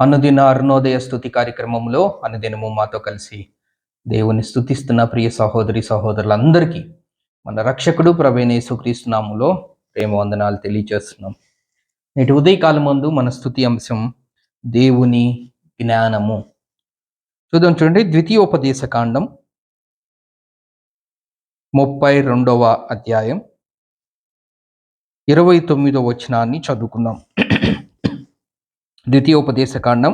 అనుదిన అరుణోదయ స్థుతి కార్యక్రమంలో అనుదినము మాతో కలిసి దేవుని స్థుతిస్తున్న ప్రియ సహోదరి సహోదరులందరికీ మన రక్షకుడు ప్రవీణ యేసుక్రీస్తునాములో ప్రేమ వందనాలు తెలియజేస్తున్నాం నేటి ఉదయకాలం ముందు మన స్థుతి అంశం దేవుని జ్ఞానము. చూద్దాం చూడండి ద్వితీయోపదేశ కాండం ముప్పై రెండవ అధ్యాయం ఇరవై తొమ్మిదవ వచనాన్ని చదువుకుందాం. ద్వితీయోపదేశకాండం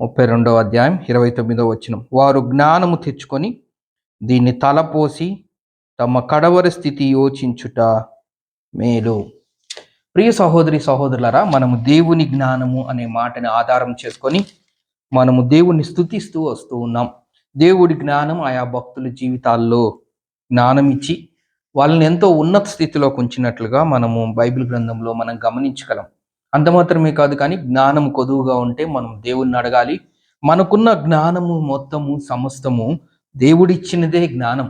ముప్పై రెండవ అధ్యాయం ఇరవై తొమ్మిదో వచ్చిన వారు జ్ఞానము తెచ్చుకొని దీన్ని తలపోసి తమ కడవరి స్థితి యోచించుట మేలు. ప్రియ సహోదరి సహోదరులరా మనము దేవుని జ్ఞానము అనే మాటని ఆధారం చేసుకొని మనము దేవుణ్ణి స్థుతిస్తూ వస్తూ ఉన్నాం. దేవుడి జ్ఞానం ఆయా భక్తుల జీవితాల్లో జ్ఞానం ఇచ్చి వాళ్ళని ఎంతో ఉన్నత స్థితిలోకి ఉంచినట్లుగా మనము బైబిల్ గ్రంథంలో మనం గమనించగలం. అంత మాత్రమే కాదు కానీ జ్ఞానం కొదువుగా ఉంటే మనం దేవుణ్ణి అడగాలి. మనకున్న జ్ఞానము మొత్తము సమస్తము దేవుడిచ్చినదే జ్ఞానం.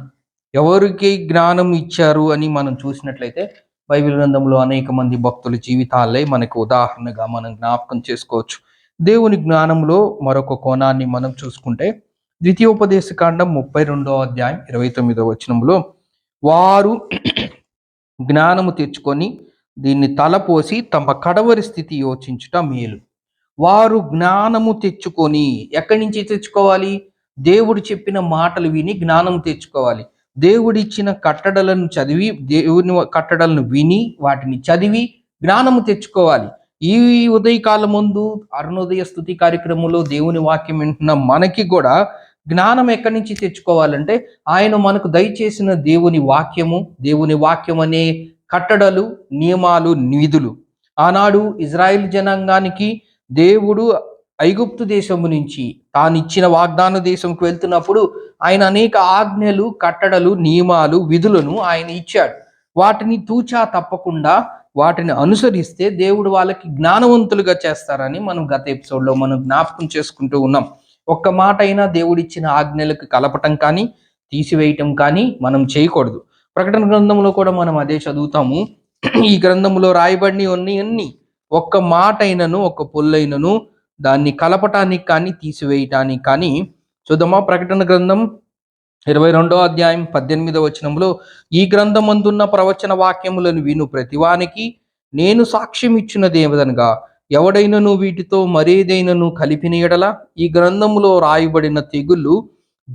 ఎవరికి జ్ఞానం ఇచ్చారు అని మనం చూసినట్లయితే బైబిల్ గ్రంథంలో అనేక మంది భక్తుల జీవితాలే మనకు ఉదాహరణగా మనం జ్ఞాపకం చేసుకోవచ్చు. దేవుని జ్ఞానంలో మరొక కోణాన్ని మనం చూసుకుంటే ద్వితీయోపదేశ కాండం ముప్పై రెండో అధ్యాయం ఇరవై తొమ్మిదో వచనంలో వారు జ్ఞానము తెచ్చుకొని దీన్ని తలపోసి తమ కడవరి స్థితి యోచించుట మేలు. వారు జ్ఞానము తెచ్చుకొని ఎక్కడి నుంచి తెచ్చుకోవాలి? దేవుడు చెప్పిన మాటలు విని జ్ఞానం తెచ్చుకోవాలి. దేవుడిచ్చిన కట్టడలను చదివి దేవుని కట్టడలను విని వాటిని చదివి జ్ఞానము తెచ్చుకోవాలి. ఈ ఉదయకాలం ముందు అరుణోదయ స్థుతి కార్యక్రమంలో దేవుని వాక్యం వింటున్న మనకి కూడా జ్ఞానం ఎక్కడి నుంచి తెచ్చుకోవాలంటే ఆయన మనకు దయచేసిన దేవుని వాక్యము దేవుని వాక్యం అనే కట్టడలు నియమాలు నిధులు. ఆనాడు ఇజ్రాయిల్ జనాంగానికి దేవుడు ఐగుప్తు దేశము నుంచి తాను ఇచ్చిన వాగ్దాన దేశంకు వెళ్తున్నప్పుడు ఆయన అనేక ఆజ్ఞలు కట్టడలు నియమాలు విధులను ఆయన ఇచ్చాడు. వాటిని తూచా తప్పకుండా వాటిని అనుసరిస్తే దేవుడు వాళ్ళకి జ్ఞానవంతులుగా చేస్తారని మనం గత ఎపిసోడ్లో మనం జ్ఞాపకం చేసుకుంటూ ఉన్నాం. ఒక్క మాట అయినా దేవుడిచ్చిన ఆజ్ఞలకు కలపటం కానీ తీసివేయటం కానీ మనం చేయకూడదు. ప్రకటన గ్రంథంలో కూడా మనం అదే చదువుతాము. ఈ గ్రంథంలో రాయబడిన అన్ని అన్ని ఒక్క మాట అయినను ఒక్క పొల్లైనను దాన్ని కలపటానికి కానీ తీసివేయటానికి కానీ చూద్దామా ప్రకటన గ్రంథం ఇరవై రెండో అధ్యాయం పద్దెనిమిదవ వచనంలో ఈ గ్రంథం అందున్న ప్రవచన వాక్యములను విను ప్రతివానికి నేను సాక్ష్యం ఇచ్చినది ఏమదనగా ఎవడైనను వీటితో మరేదైనను కలిపిన ఎడల? ఈ గ్రంథములో రాయబడిన తెగుళ్ళు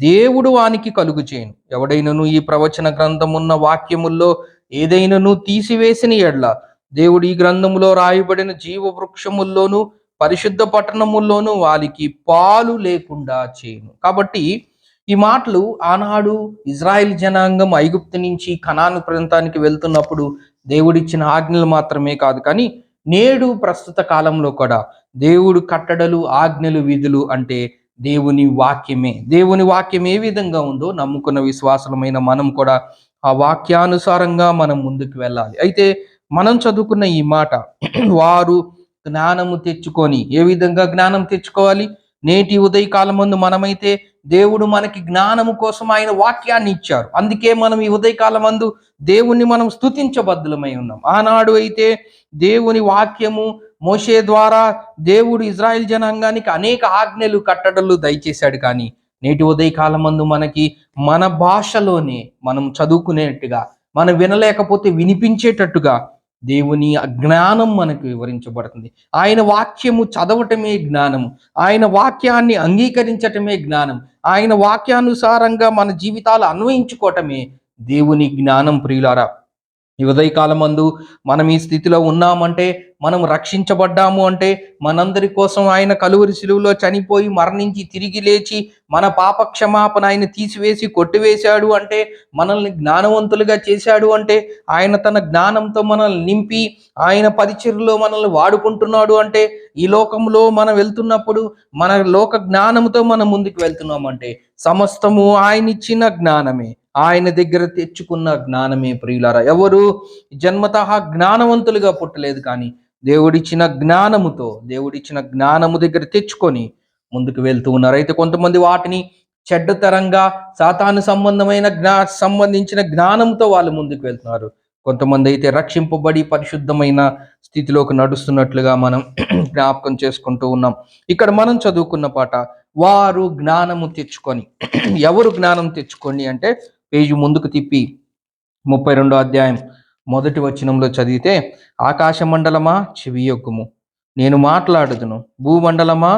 దేవుడు వానికి కలుగు చేయను. ఎవడైనను ఈ ప్రవచన గ్రంథమున్న వాక్యముల్లో ఏదైనను తీసివేసిన ఎడల దేవుడు ఈ గ్రంథములో రాయబడిన జీవ వృక్షముల్లోనూ పరిశుద్ధ పట్టణముల్లోనూ వారికి పాలు లేకుండా చేయను. కాబట్టి ఈ మాటలు ఆనాడు ఇజ్రాయెల్ జనాంగం ఐగుప్తు నుంచి కనాను ప్రాంతానికి వెళ్తున్నప్పుడు దేవుడిచ్చిన ఆజ్ఞలు మాత్రమే కాదు కానీ నేడు ప్రస్తుత కాలంలో కూడా దేవుడు కట్టడలు ఆజ్ఞలు విధులు అంటే దేవుని వాక్యమే. దేవుని వాక్యం ఏ విధంగా ఉందో నమ్ముకున్న విశ్వాసమైన మనం కూడా ఆ వాక్యానుసారంగా మనం ముందుకు వెళ్ళాలి. అయితే మనం చదువుకున్న ఈ మాట వారు జ్ఞానము తెచ్చుకొని ఏ విధంగా జ్ఞానం తెచ్చుకోవాలి? నేటి ఉదయకాలం ముందు మనమైతే దేవుడు మనకి జ్ఞానము కోసం ఆయన వాక్యాన్ని ఇచ్చారు. అందుకే మనం ఈ ఉదయకాలం మందు దేవుణ్ణి మనం స్థుతించబద్దులమై ఉన్నాం. ఆనాడు అయితే దేవుని వాక్యము మోషే ద్వారా దేవుడు ఇజ్రాయెల్ జనాంగానికి అనేక ఆజ్ఞలు కట్టడలు దయచేశాడు కానీ నేటి ఉదయకాలం మందు మనకి మన భాషలోనే మనం చదువుకునేట్టుగా మనం వినలేకపోతే వినిపించేటట్టుగా దేవుని జ్ఞానం మనకు వివరించబడుతుంది. ఆయన వాక్యము చదవటమే జ్ఞానము. ఆయన వాక్యాన్ని అంగీకరించటమే జ్ఞానం. ఆయన వాక్యానుసారంగా మన జీవితాలు అన్వయించుకోవటమే దేవుని జ్ఞానం ప్రియులారా. ఈ ఉదయకాలం అందు మనం ఈ స్థితిలో ఉన్నామంటే మనం రక్షించబడ్డాము అంటే మనందరి కోసం ఆయన కలువరి శిలువులో చనిపోయి మరణించి తిరిగి లేచి మన పాప క్షమాపణ ఆయన తీసివేసి కొట్టివేశాడు అంటే మనల్ని జ్ఞానవంతులుగా చేశాడు అంటే ఆయన తన జ్ఞానంతో మనల్ని నింపి ఆయన పరిచర్లో మనల్ని వాడుకుంటున్నాడు అంటే ఈ లోకంలో మనం వెళ్తున్నప్పుడు మన లోక జ్ఞానంతో మనం ముందుకు వెళ్తున్నామంటే సమస్తము ఆయన ఇచ్చిన జ్ఞానమే. ఆయన దగ్గర తెచ్చుకున్న జ్ఞానమే ప్రియులారా. ఎవరు? జన్మత జ్ఞానవంతులుగా పుట్టలేదు కానీ దేవుడిచ్చిన జ్ఞానముతో దేవుడిచ్చిన జ్ఞానము దగ్గర తెచ్చుకొని ముందుకు వెళ్తూ ఉన్నారు. అయితే కొంతమంది వాటిని చెడ్డతరంగా సాతాను సంబంధమైన జ్ఞా సంబంధించిన జ్ఞానంతో వాళ్ళు ముందుకు వెళ్తున్నారు. కొంతమంది అయితే రక్షింపబడి పరిశుద్ధమైన స్థితిలోకి నడుస్తున్నట్లుగా మనం జ్ఞాపకం చేసుకుంటూ ఉన్నాం. ఇక్కడ మనం చదువుకున్న పాట వారు జ్ఞానము తెచ్చుకొని. ఎవరు జ్ఞానం తెచ్చుకొని అంటే పేజీ ముందుకు తిప్పి ముప్పై రెండో అధ్యాయం మొదటి వచనంలో చదివితే ఆకాశ మండలమా చెవి యొక్కుము నేను మాట్లాడుదును భూమండలమా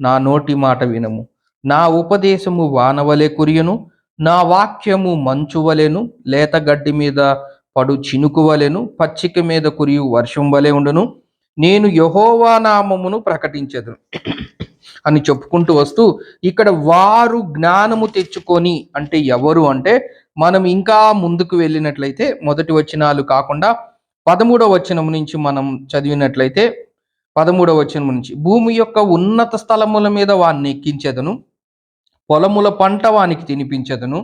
నా నోటి మాట వినము. నా ఉపదేశము వానవలే కురియను నా వాక్యము మంచు వలెను లేత గడ్డి మీద పడు చినుకు వలెను పచ్చిక మీద కురియు వర్షం వలె ఉండును. నేను యహోవా నామమును ప్రకటించదును. అని చెప్పుకుంటూ వస్తూ ఇక్కడ వారు జ్ఞానము తెచ్చుకొని అంటే ఎవరు అంటే మనం ఇంకా ముందుకు వెళ్ళినట్లయితే మొదటి వచనాలు కాకుండా పదమూడవ వచనం నుంచి మనం చదివినట్లయితే పదమూడవ వచనం నుంచి భూమి యొక్క ఉన్నత స్థలముల మీద వాన్ని ఎక్కించెదను పొలముల పంట వానికి తినిపించదను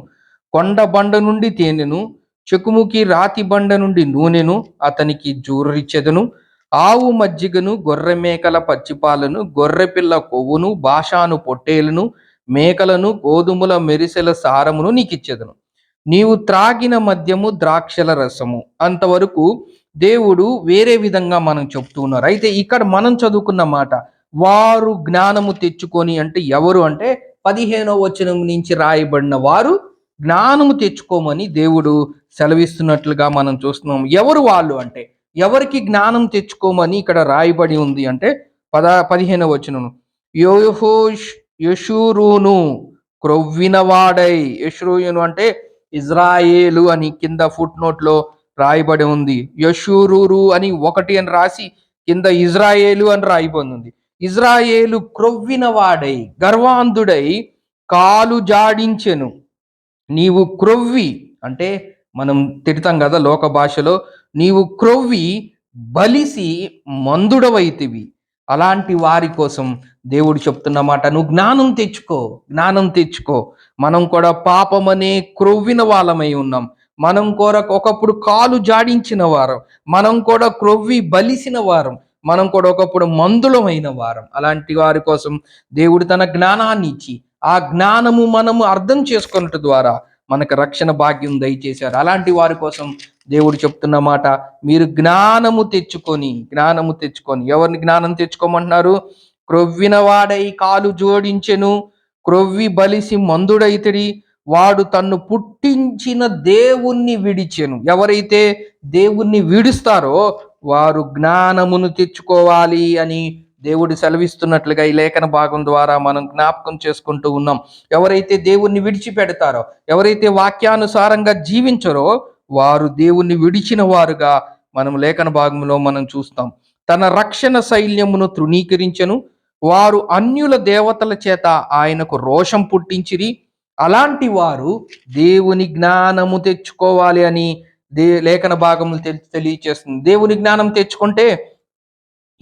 కొండ బండ నుండి తేనెను చెకుముకి రాతి బండ నుండి నూనెను అతనికి జూరిచ్చెదను ఆవు మజ్జిగను గొర్రె మేకల పచ్చిపాలను గొర్రె పిల్ల కొవ్వును భాషాను పొట్టేలను మేకలను గోధుమల మెరిసెల సారమును నీకిచ్చేదను. నీవు త్రాగిన మద్యము ద్రాక్షల రసము. అంతవరకు దేవుడు వేరే విధంగా మనం చెప్తున్నారు అయితే ఇక్కడ మనం చదువుకున్న మాట వారు జ్ఞానము తెచ్చుకొని అంటే ఎవరు అంటే పదిహేనో వచనం నుంచి రాయబడిన వారు జ్ఞానము తెచ్చుకోమని దేవుడు సెలవిస్తున్నట్లుగా మనం చూస్తున్నాం. ఎవరు వాళ్ళు అంటే ఎవరికి జ్ఞానం తెచ్చుకోమని ఇక్కడ రాయబడి ఉంది అంటే పద పదిహేనవ వచనం యోహోష్ యశూరును క్రొవ్వినవాడై. యశ్రూయును అంటే ఇజ్రాయేలు అని కింద ఫుట్ నోట్లో రాయబడి ఉంది. యశూరు అని ఒకటి అని రాసి కింద ఇజ్రాయేలు అని రాయబడి ఉంది. ఇజ్రాయేలు క్రొవ్వినవాడై గర్వాంధుడై కాలు జాడించెను. నీవు క్రొవ్వి అంటే మనం తిడతాం కదా లోక భాషలో నీవు క్రొవ్వి బలిసి మందుడవైతివి. అలాంటి వారి కోసం దేవుడు చెప్తున్న మాట నువ్వు జ్ఞానం తెచ్చుకో జ్ఞానం తెచ్చుకో. మనం కూడా పాపమనే క్రొవ్విన వాళ్ళమై ఉన్నాం. మనం కూడా ఒకప్పుడు కాలు జాడించిన వారం. మనం కూడా క్రొవ్వి బలిసిన వారం. మనం కూడా ఒకప్పుడు మందులమైన వారం. అలాంటి వారి కోసం దేవుడు తన జ్ఞానాన్ని ఇచ్చి ఆ జ్ఞానము మనము అర్థం చేసుకున్నట్టు ద్వారా మనకు రక్షణ భాగ్యం దయచేశారు. అలాంటి వారి కోసం దేవుడు చెప్తున్న మాట మీరు జ్ఞానము తెచ్చుకొని జ్ఞానము తెచ్చుకొని ఎవరిని జ్ఞానం తెచ్చుకోమంటున్నారు? క్రొవ్విన వాడై కాలు జోడించెను క్రొవ్వి బలిసి మందుడైతడి వాడు తన్ను పుట్టించిన దేవుణ్ణి విడిచెను. ఎవరైతే దేవుణ్ణి విడుస్తారో వారు జ్ఞానమును తెచ్చుకోవాలి అని దేవుడు సెలవిస్తున్నట్లుగా ఈ లేఖన భాగం ద్వారా మనం జ్ఞాపకం చేసుకుంటూ ఉన్నాం. ఎవరైతే దేవుణ్ణి విడిచిపెడతారో ఎవరైతే వాక్యానుసారంగా జీవించరో వారు దేవుణ్ణి విడిచిన వారుగా మనం లేఖన భాగంలో మనం చూస్తాం. తన రక్షణ శైల్యమును తృణీకరించను. వారు అన్యుల దేవతల చేత ఆయనకు రోషం పుట్టించిరి. అలాంటి వారు దేవుని జ్ఞానము తెచ్చుకోవాలి అని దే లేఖన భాగములు తెలి తెలియచేస్తుంది. దేవుని జ్ఞానం తెచ్చుకుంటే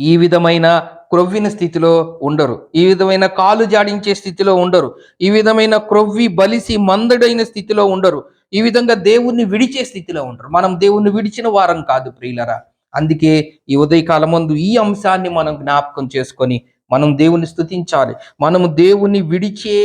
ఈ విధమైన క్రొవ్విన స్థితిలో ఉండరు. ఈ విధమైన కాలు జాడించే స్థితిలో ఉండరు. ఈ విధమైన క్రొవ్వి బలిసి మందడైన స్థితిలో ఉండరు. ఈ విధంగా దేవుణ్ణి విడిచే స్థితిలో ఉండరు మనం దేవుణ్ణి విడిచిన వారం కాదు ప్రియులరా. అందుకే ఈ ఉదయకాలం ముందు ఈ అంశాన్ని మనం జ్ఞాపకం చేసుకొని మనం దేవుని స్థుతించాలి మనము దేవుని విడిచే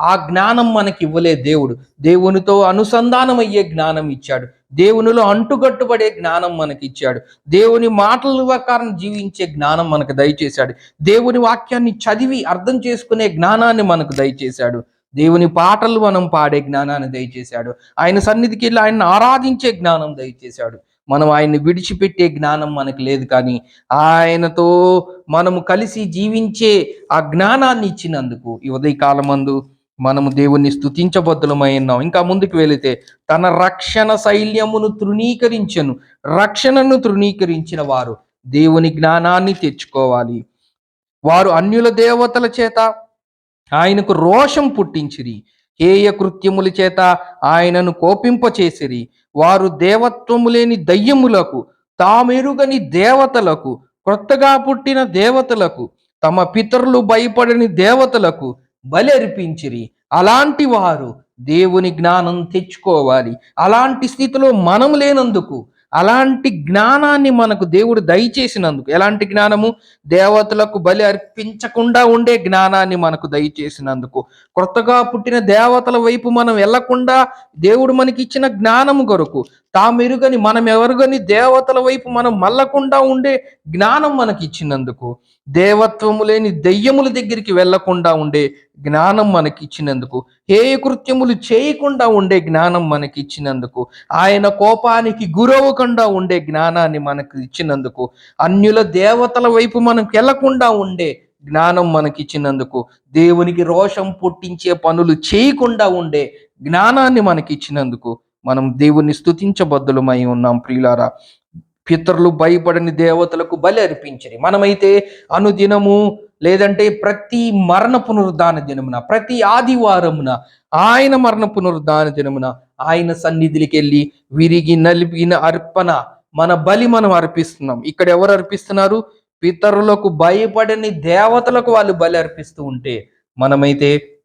ఆ జ్ఞానం మనకి ఇవ్వలే దేవుడు. దేవునితో అనుసంధానం అయ్యే జ్ఞానం ఇచ్చాడు. దేవునిలో అంటుకట్టుబడే జ్ఞానం మనకి ఇచ్చాడు దేవుని మాటల ప్రకారం జీవించే జ్ఞానం మనకు దయచేశాడు. దేవుని వాక్యాన్ని చదివి అర్థం చేసుకునే జ్ఞానాన్ని మనకు దయచేశాడు. దేవుని పాటలు మనం పాడే జ్ఞానాన్ని దయచేశాడు. ఆయన సన్నిధికి వెళ్ళి ఆయన్ని ఆరాధించే జ్ఞానం దయచేశాడు. మనం ఆయన్ని విడిచిపెట్టే జ్ఞానం మనకు లేదు కానీ ఆయనతో మనము కలిసి జీవించే ఆ జ్ఞానాన్ని ఇచ్చినందుకు ఈ ఉదయకాలమందు మనము దేవుణ్ణి స్థుతించబద్దులమై ఉన్నాం. ఇంకా ముందుకు వెళితే తన రక్షణ శైల్యమును తృణీకరించను. రక్షణను తృణీకరించిన వారు దేవుని జ్ఞానాన్ని తెచ్చుకోవాలి. వారు అన్యుల దేవతల చేత ఆయనకు రోషం పుట్టించిరి. హేయ కృత్యముల చేత ఆయనను కోపింపచేసిరి. వారు దేవత్వము లేని దయ్యములకు తామెరుగని దేవతలకు క్రొత్తగా పుట్టిన దేవతలకు తమ పితరులు భయపడని దేవతలకు బలర్పించిరి. అలాంటి వారు దేవుని జ్ఞానం తెచ్చుకోవాలి. అలాంటి స్థితిలో మనం లేనందుకు అలాంటి జ్ఞానాన్ని మనకు దేవుడు దయచేసినందుకు ఎలాంటి జ్ఞానము? దేవతలకు బలి అర్పించకుండా ఉండే జ్ఞానాన్ని మనకు దయచేసినందుకు. కొత్తగా పుట్టిన దేవతల వైపు మనం వెళ్ళకుండా దేవుడు మనకి ఇచ్చిన జ్ఞానము కొరకు తామెరుగని మనం ఎవరుగని దేవతల వైపు మనం మళ్ళకుండా ఉండే జ్ఞానం మనకి ఇచ్చినందుకు దేవత్వము లేని దెయ్యముల దగ్గరికి వెళ్ళకుండా ఉండే జ్ఞానం మనకి ఇచ్చినందుకు ఏ కృత్యములు చేయకుండా ఉండే జ్ఞానం మనకి ఇచ్చినందుకు ఆయన కోపానికి గురవకుండా ఉండే జ్ఞానాన్ని మనకు ఇచ్చినందుకు అన్యుల దేవతల వైపు మనం వెళ్ళకుండా ఉండే జ్ఞానం మనకి ఇచ్చినందుకు దేవునికి రోషం పుట్టించే పనులు చేయకుండా ఉండే జ్ఞానాన్ని మనకి ఇచ్చినందుకు మనం దేవుణ్ణి స్థుతించబద్దులమై ఉన్నాం ప్రియులారా. పితరులు భయపడని దేవతలకు బలి అర్పించరి. మనమైతే అనుదినము లేదంటే ప్రతి మరణ పునరుద్ధాన దినమున ప్రతి ఆదివారమున ఆయన మరణ పునరుద్ధాన దినమున ఆయన సన్నిధికి వెళ్ళి విరిగి నలిపిన అర్పణ మన బలి మనం అర్పిస్తున్నాం. ఇక్కడ ఎవరు అర్పిస్తున్నారు? పితరులకు భయపడని దేవతలకు వాళ్ళు బలి అర్పిస్తూ ఉంటే మనమైతే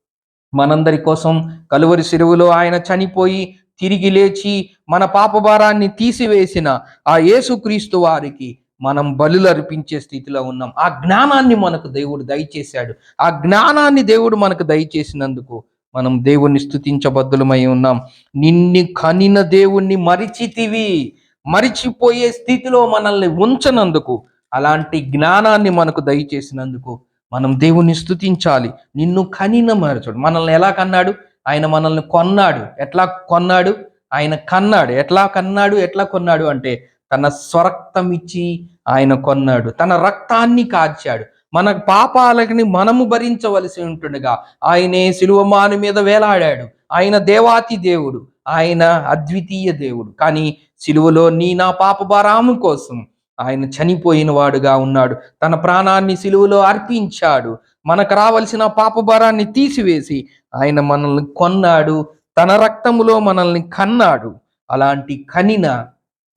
మనందరి కోసం కలువరి సిరువులో ఆయన చనిపోయి తిరిగి లేచి మన పాపభారాన్ని తీసివేసిన ఆ యేసుక్రీస్తు వారికి మనం బలులు అర్పించే స్థితిలో ఉన్నాం. ఆ జ్ఞానాన్ని మనకు దేవుడు దయచేశాడు. ఆ జ్ఞానాన్ని దేవుడు మనకు దయచేసినందుకు మనం దేవుణ్ణి స్తుతించబద్దులమై ఉన్నాం. నిన్ని కనిన దేవుణ్ణి మరిచితివి. మరిచిపోయే స్థితిలో మనల్ని ఉంచనందుకు అలాంటి జ్ఞానాన్ని మనకు దయచేసినందుకు మనం దేవుణ్ణి స్తుతించాలి. నిన్ను కనిన మరచడు. మనల్ని ఎలా కన్నాడు? ఆయన మనల్ని కొన్నాడు. ఎట్లా కొన్నాడు? ఆయన కన్నాడు. ఎట్లా కన్నాడు? ఎట్లా కొన్నాడు అంటే తన స్వరక్తం ఇచ్చి ఆయన కొన్నాడు. తన రక్తాన్ని కార్చాడు మన పాపాలని మనము భరించవలసి ఉంటుండగా ఆయనే శిలువమాను మీద వేలాడాడు. ఆయన దేవాతి దేవుడు. ఆయన అద్వితీయ దేవుడు. కానీ సిలువలో నీ నా పాప భారాము కోసం ఆయన చనిపోయిన వాడుగా ఉన్నాడు. తన ప్రాణాన్ని సిలువలో అర్పించాడు. మనకు రావలసిన పాపభారాన్ని తీసివేసి ఆయన మనల్ని కొన్నాడు తన రక్తములో మనల్ని కన్నాడు. అలాంటి కనిన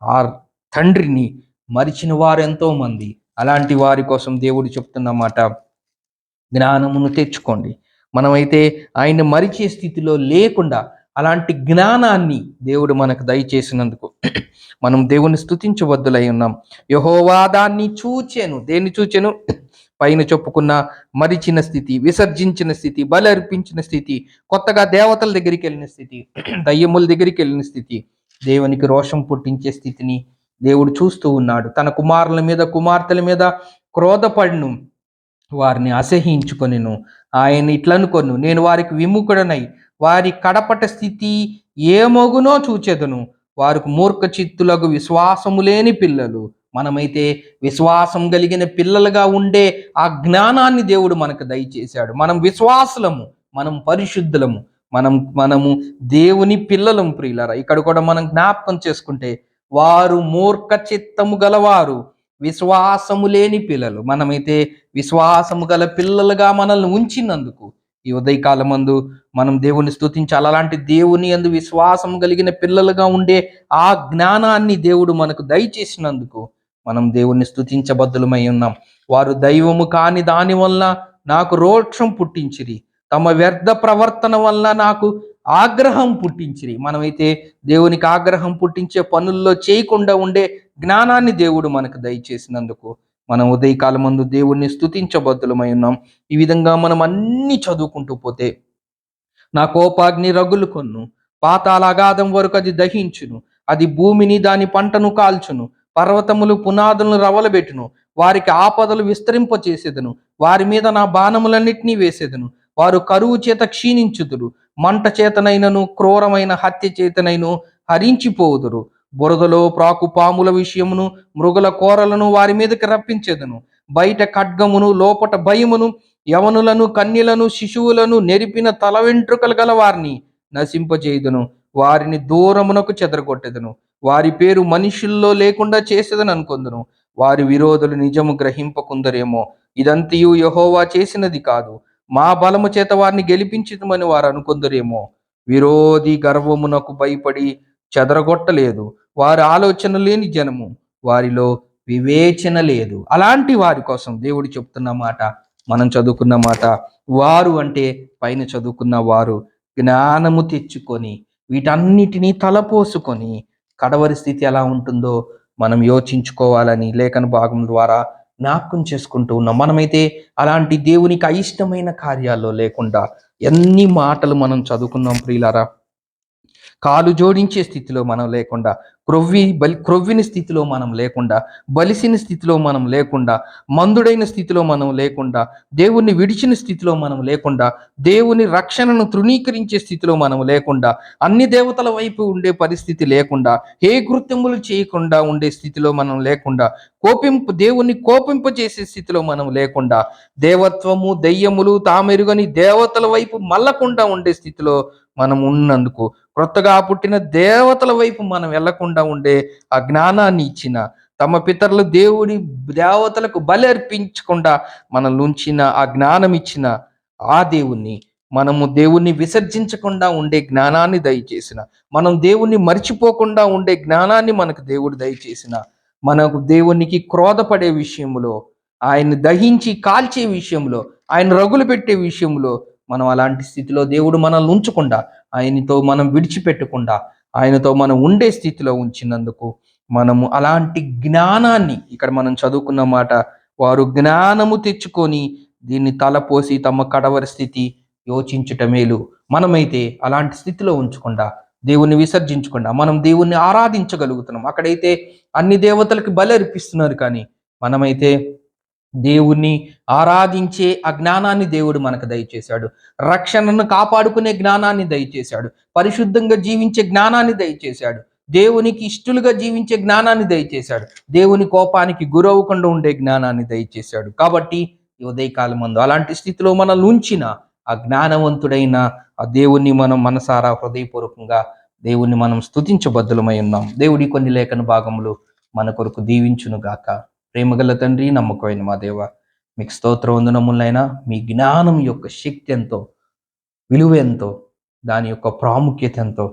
ఆ తండ్రిని మరిచిన వారు మంది అలాంటి వారి కోసం దేవుడు చెప్తున్నమాట జ్ఞానమును తెచ్చుకోండి. మనమైతే ఆయన మరిచే స్థితిలో లేకుండా అలాంటి జ్ఞానాన్ని దేవుడు మనకు దయచేసినందుకు మనం దేవుని స్తుతించవద్దులై ఉన్నాం. యహోవా దాన్ని దేన్ని చూచాను? పైన చెప్పుకున్న మరిచిన స్థితి విసర్జించిన స్థితి బలి అర్పించిన స్థితి కొత్తగా దేవతల దగ్గరికి వెళ్ళిన స్థితి దయ్యముల దగ్గరికి వెళ్ళిన స్థితి దేవునికి రోషం పుట్టించే స్థితిని దేవుడు చూస్తూ ఉన్నాడు. తన కుమారుల మీద కుమార్తెల మీద క్రోధపడిను వారిని అసహించుకొనిను ఆయన ఇట్లనుకొను నేను వారికి విముఖుడనై వారి కడపట స్థితి ఏమగునో చూచెదను. వారికి మూర్ఖ చిత్తులకు విశ్వాసము లేని పిల్లలు. మనమైతే విశ్వాసం కలిగిన పిల్లలుగా ఉండే ఆ జ్ఞానాన్ని దేవుడు మనకు దయచేశాడు. మనం విశ్వాసులము మనం పరిశుద్ధులము మనం మనము దేవుని పిల్లలం ప్రియులరా. ఇక్కడ కూడా మనం జ్ఞాపకం చేసుకుంటే వారు మూర్ఖ చిత్తము గలవారు విశ్వాసము లేని పిల్లలు. మనమైతే విశ్వాసము గల పిల్లలుగా మనల్ని ఉంచినందుకు ఈ ఉదయకాలమందు మనం దేవుని స్తుతించాలి. అలాంటి దేవుని అందు విశ్వాసం కలిగిన పిల్లలుగా ఉండే ఆ జ్ఞానాన్ని దేవుడు మనకు దయచేసినందుకు మనం దేవుణ్ణి స్థుతించబద్దులమై ఉన్నాం. వారు దైవము కాని దాని వల్ల నాకు రోక్షం పుట్టించిరి. తమ వ్యర్థ ప్రవర్తన వల్ల నాకు ఆగ్రహం పుట్టించిరి. మనమైతే దేవునికి ఆగ్రహం పుట్టించే పనుల్లో చేయకుండా ఉండే జ్ఞానాన్ని దేవుడు మనకు దయచేసినందుకు మనం ఉదయకాలం ముందు దేవుణ్ణి స్థుతించబద్దులమై ఉన్నాం. ఈ విధంగా మనం అన్ని చదువుకుంటూ పోతే నా కోపాగ్ని రగులు కొన్ను పాతాల అగాధం వరకు అది దహించును అది భూమిని దాని పంటను కాల్చును పర్వతములు పునాదులను రవలబెట్టును. వారికి ఆపదలు విస్తరింపచేసేదను. వారి మీద నా బాణములన్నిటినీ వేసేదను. వారు కరువు చేత క్షీణించుదురు. మంట చేతనైనను క్రూరమైన హత్య చేతనైను హరించిపోవుదురు బురదలో ప్రాకు పాముల విషయమును మృగుల కోరలను వారి మీదకి రప్పించేదను. బయట ఖడ్గమును లోపట భయమును యవనులను కన్యలను శిశువులను నెరిపిన తల వెంట్రుకలు గల వారిని నశింపజేయుదును. వారిని దూరమునకు చెదరగొట్టెదను. వారి పేరు మనుషుల్లో లేకుండా చేసేదని అనుకుందును. వారి విరోధులు నిజము గ్రహింపకుందరేమో. ఇదంతయు యహోవా చేసినది కాదు. మా బలము చేత వారిని గెలిపించుమని వారు అనుకుందరేమో. విరోధి గర్వమునకు భయపడి చెదరగొట్టలేదు. వారి ఆలోచన లేని జనము. వారిలో వివేచన లేదు. అలాంటి వారి కోసం దేవుడు చెప్తున్న మాట మనం చదువుకున్న మాట వారు అంటే పైన చదువుకున్న వారు జ్ఞానము తెచ్చుకొని వీటన్నిటినీ తలపోసుకొని కడవరి స్థితి ఎలా ఉంటుందో మనం యోచించుకోవాలని లేఖన భాగం ద్వారా జ్ఞాపకం చేసుకుంటూ ఉన్నాం. మనమైతే అలాంటి దేవునికి అయిష్టమైన కార్యాల్లో లేకుండా ఎన్ని మాటలు మనం చదువుకున్నాం ప్రియులారా? కాలు జోడించే స్థితిలో మనం లేకుండా క్రొవ్వి బలి క్రొవ్విన స్థితిలో మనం లేకుండా బలిసిన స్థితిలో మనం లేకుండా మందుడైన స్థితిలో మనం లేకుండా దేవుణ్ణి విడిచిన స్థితిలో మనం లేకుండా దేవుని రక్షణను తృణీకరించే స్థితిలో మనం లేకుండా అన్ని దేవతల వైపు ఉండే పరిస్థితి లేకుండా ఏ కృత్యములు చేయకుండా ఉండే స్థితిలో మనం లేకుండా కోపింపు దేవుణ్ణి కోపింపజేసే స్థితిలో మనం లేకుండా దేవత్వము దెయ్యములు తామెరుగని దేవతల వైపు మల్లకుండా ఉండే స్థితిలో మనం ఉన్నందుకు క్రొత్తగా పుట్టిన దేవతల వైపు మనం వెళ్ళకుండా ఉండే ఆ జ్ఞానాన్ని ఇచ్చిన తమ పితరులు దేవుడి దేవతలకు బలి అర్పించకుండా మనల్ని ఉంచిన ఆ జ్ఞానం ఇచ్చిన ఆ దేవుణ్ణి మనము దేవుణ్ణి విసర్జించకుండా ఉండే జ్ఞానాన్ని దయచేసిన మనం దేవుణ్ణి మర్చిపోకుండా ఉండే జ్ఞానాన్ని మనకు దేవుడు దయచేసిన మనకు దేవునికి క్రోధపడే విషయంలో ఆయన్ని దహించి కాల్చే విషయంలో ఆయన రగులు పెట్టే విషయంలో మనం అలాంటి స్థితిలో దేవుడు మనల్ని ఉంచకుండా ఆయనతో మనం విడిచిపెట్టకుండా ఆయనతో మనం ఉండే స్థితిలో ఉంచినందుకు మనము అలాంటి జ్ఞానాన్ని ఇక్కడ మనం చదువుకున్న మాట వారు జ్ఞానము తెచ్చుకొని దీన్ని తలపోసి తమ కడవరి స్థితి యోచించుట మేలు. మనమైతే అలాంటి స్థితిలో ఉంచకుండా దేవుణ్ణి విసర్జించకుండా మనం దేవుణ్ణి ఆరాధించగలుగుతున్నాం. అక్కడైతే అన్ని దేవతలకు బలి అర్పిస్తున్నారు కానీ మనమైతే దేవుణ్ణి ఆరాధించే ఆ జ్ఞానాన్ని దేవుడు మనకు దయచేశాడు. రక్షణను కాపాడుకునే జ్ఞానాన్ని దయచేశాడు. పరిశుద్ధంగా జీవించే జ్ఞానాన్ని దయచేశాడు. దేవునికి ఇష్టలుగా జీవించే జ్ఞానాన్ని దయచేశాడు. దేవుని కోపానికి గురవ్వకుండా ఉండే జ్ఞానాన్ని దయచేశాడు. కాబట్టి ఉదయకాలం ముందు అలాంటి స్థితిలో మనల్ని ఉంచిన ఆ జ్ఞానవంతుడైన ఆ దేవుణ్ణి మనం మనసారా హృదయపూర్వకంగా దేవుణ్ణి మనం స్థుతించబద్దులమై ఉన్నాం. దేవుడి కొన్ని లేఖన భాగములు మన కొరకు దీవించును గాక ప్రేమగల తండ్రి నమ్మకమైన మా దేవ మీకు స్తోత్ర వందనములైనా మీ జ్ఞానం యొక్క శక్తి ఎంతో విలువ ఎంతో దాని యొక్క ప్రాముఖ్యత ఎంతో.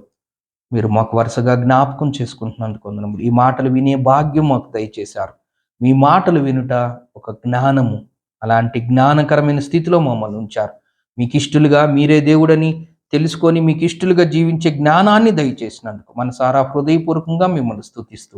మీరు మాకు వరుసగా జ్ఞాపకం చేసుకుంటున్నందుకు వందనములు. ఈ మాటలు వినే భాగ్యం మాకు దయచేశారు. మీ మాటలు వినుట ఒక జ్ఞానము. అలాంటి జ్ఞానకరమైన స్థితిలో మమ్మల్ని ఉంచారు. మీకు ఇష్టలుగా మీరే దేవుడని తెలుసుకొని మీకు ఇష్టలుగా జీవించే జ్ఞానాన్ని దయచేసినందుకు మనసారా హృదయపూర్వకంగా మిమ్మల్ని స్థుతిస్తూ